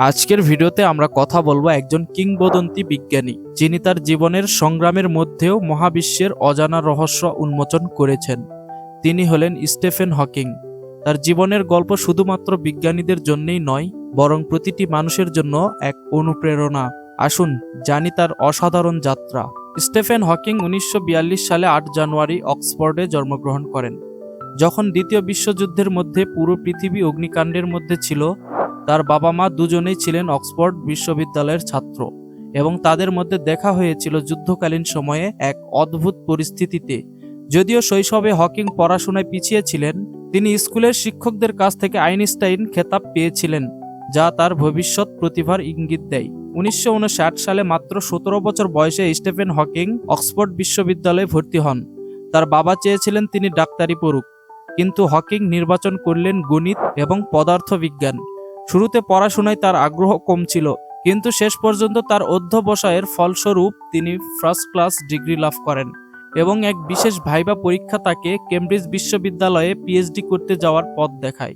আজকের ভিডিওতে আমরা কথা বলব একজন কিংবদন্তি বিজ্ঞানী, যিনি তার জীবনের সংগ্রামের মধ্যেও মহাবিশ্বের অজানা রহস্য উন্মোচন করেছেন। তিনি হলেন স্টেফেন হকিং। তার জীবনের গল্প শুধুমাত্র বিজ্ঞানীদের জন্যই নয়, বরং প্রতিটি মানুষের জন্য এক অনুপ্রেরণা। আসুন জানি তার অসাধারণ যাত্রা। স্টেফেন হকিং উনিশশো বিয়াল্লিশ সালে আট জানুয়ারি অক্সফোর্ডে জন্মগ্রহণ করেন। যখন দ্বিতীয় বিশ্বযুদ্ধের মধ্যে পুরো পৃথিবী অগ্নিকাণ্ডের মধ্যে ছিল তার বাবা মা দুজনেই ছিলেন অক্সফোর্ড বিশ্ববিদ্যালয়ের ছাত্র এবং তাদের মধ্যে দেখা হয়েছিল যুদ্ধকালীন সময়ে এক অদ্ভুত পরিস্থিতিতে। যদিও শৈশবে হকিং পড়াশোনায় পিছিয়ে ছিলেন, তিনি স্কুলের শিক্ষকদের কাছ থেকে আইনস্টাইন খেতাব পেয়েছিলেন, যা তার ভবিষ্যৎ প্রতিভার ইঙ্গিত দেয়। উনিশশো উনষাট সালে মাত্র সতেরো বছর বয়সে স্টেফেন হকিং অক্সফোর্ড বিশ্ববিদ্যালয়ে ভর্তি হন। তার বাবা চেয়েছিলেন তিনি ডাক্তারি পড়ুক, কিন্তু হকিং নির্বাচন করলেন গণিত এবং পদার্থবিজ্ঞান। শুরুতে পড়াশোনায় তার আগ্রহ কম ছিল, কিন্তু শেষ পর্যন্ত তার অধ্যবসায়ের ফলস্বরূপ তিনি ফার্স্ট ক্লাস ডিগ্রি লাভ করেন এবং এক বিশেষ ভাইবা পরীক্ষা তাকে কেমব্রিজ বিশ্ববিদ্যালয়ে পিএইচডি করতে যাওয়ার পথ দেখায়।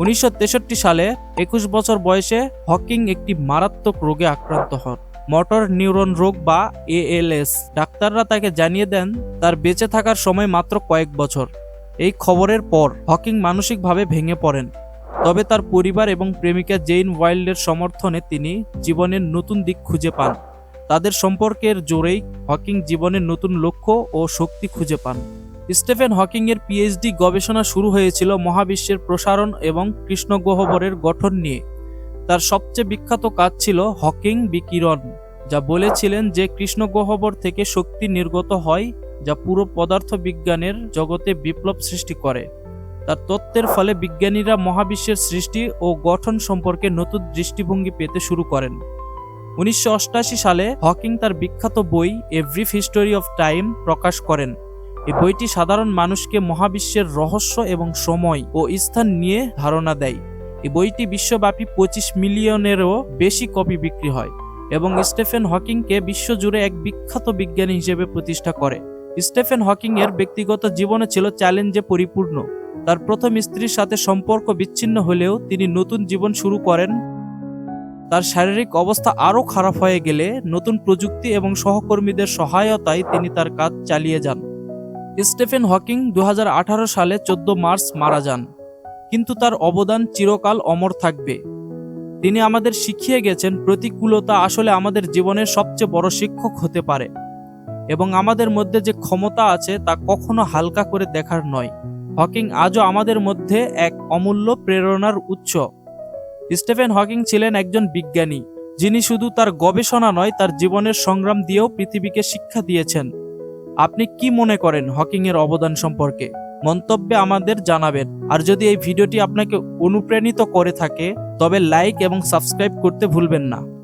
উনিশশো তেষট্টি সালে একুশ বছর বয়সে হকিং একটি মারাত্মক রোগে আক্রান্ত হন। মোটর নিউরন রোগ বা এএলএস ডাক্তাররা তাকে জানিয়ে দেন, তার বেঁচে থাকার সময় মাত্র কয়েক বছর। এই খবরের পর হকিং মানসিকভাবে ভেঙে পড়েন। তবে তার পরিবার এবং প্রেমিকা জেইন ওয়াইল্ডের সমর্থনে তিনি জীবনের নতুন দিক খুঁজে পান। তাদের সম্পর্কের জোরেই হকিং জীবনের নতুন লক্ষ্য ও শক্তি খুঁজে পান। স্টেফেন হকিং এর পিএইচডি গবেষণা শুরু হয়েছিল মহাবিশ্বের প্রসারণ এবং কৃষ্ণগহ্বরের গঠন নিয়ে। তার সবচেয়ে বিখ্যাত কাজ ছিল হকিং বিকিরণ, যা বলেছিলেন যে কৃষ্ণগহ্বর থেকে শক্তি নির্গত হয়, যা পুরো পদার্থ বিজ্ঞানের জগতে বিপ্লব সৃষ্টি করে। তার তত্ত্বের ফলে বিজ্ঞানীরা মহাবিশ্বের সৃষ্টি ও গঠন সম্পর্কে নতুন দৃষ্টিভঙ্গি পেতে শুরু করেন। উনিশশো সালে হকিং তার বিখ্যাত বই a brief history of time প্রকাশ করেন। এই বইটি সাধারণ মানুষকে মহাবিশ্বের রহস্য এবং সময় ও স্থান নিয়ে ধারণা দেয়। এই বইটি বিশ্বব্যাপী পঁচিশ মিলিয়নেরও বেশি কপি বিক্রি হয় এবং স্টেফেন হকিংকে বিশ্বজুড়ে এক বিখ্যাত বিজ্ঞানী হিসেবে প্রতিষ্ঠা করে। স্টেফেন হকিং এর ব্যক্তিগত জীবনে ছিল চ্যালেঞ্জে পরিপূর্ণ। তার প্রথম স্ত্রীর সাথে সম্পর্ক বিচ্ছিন্ন হলেও তিনি নতুন জীবন শুরু করেন। তার শারীরিক অবস্থা আরও খারাপ হয়ে গেলে নতুন প্রযুক্তি এবং সহকর্মীদের সহায়তায় তিনি তার কাজ চালিয়ে যান। স্টেফেন হকিং দু হাজার আঠারো সালে চোদ্দ মার্চ মারা যান। কিন্তু তার অবদান চিরকাল অমর থাকবে। তিনি আমাদের শিখিয়ে গেছেন প্রতিকূলতা আসলে আমাদের জীবনের সবচেয়ে বড় শিক্ষক হতে পারে এবং আমাদের মধ্যে যে ক্ষমতা আছে তা কখনো হালকা করে দেখার নয়। হকিং আজও আমাদের মধ্যে এক অমূল্য প্রেরণার উৎস। স্টিফেন হকিং ছিলেন একজন বিজ্ঞানী, যিনি শুধু তার গবেষণা নয়, তার জীবনের সংগ্রাম দিয়েও পৃথিবীকে শিক্ষা দিয়েছেন। আপনি কি মনে করেন হকিং এর অবদান সম্পর্কে? মন্তব্যে আমাদের জানাবেন। আর যদি এই ভিডিওটি আপনাকে অনুপ্রাণিত করে থাকে, তবে লাইক এবং সাবস্ক্রাইব করতে ভুলবেন না।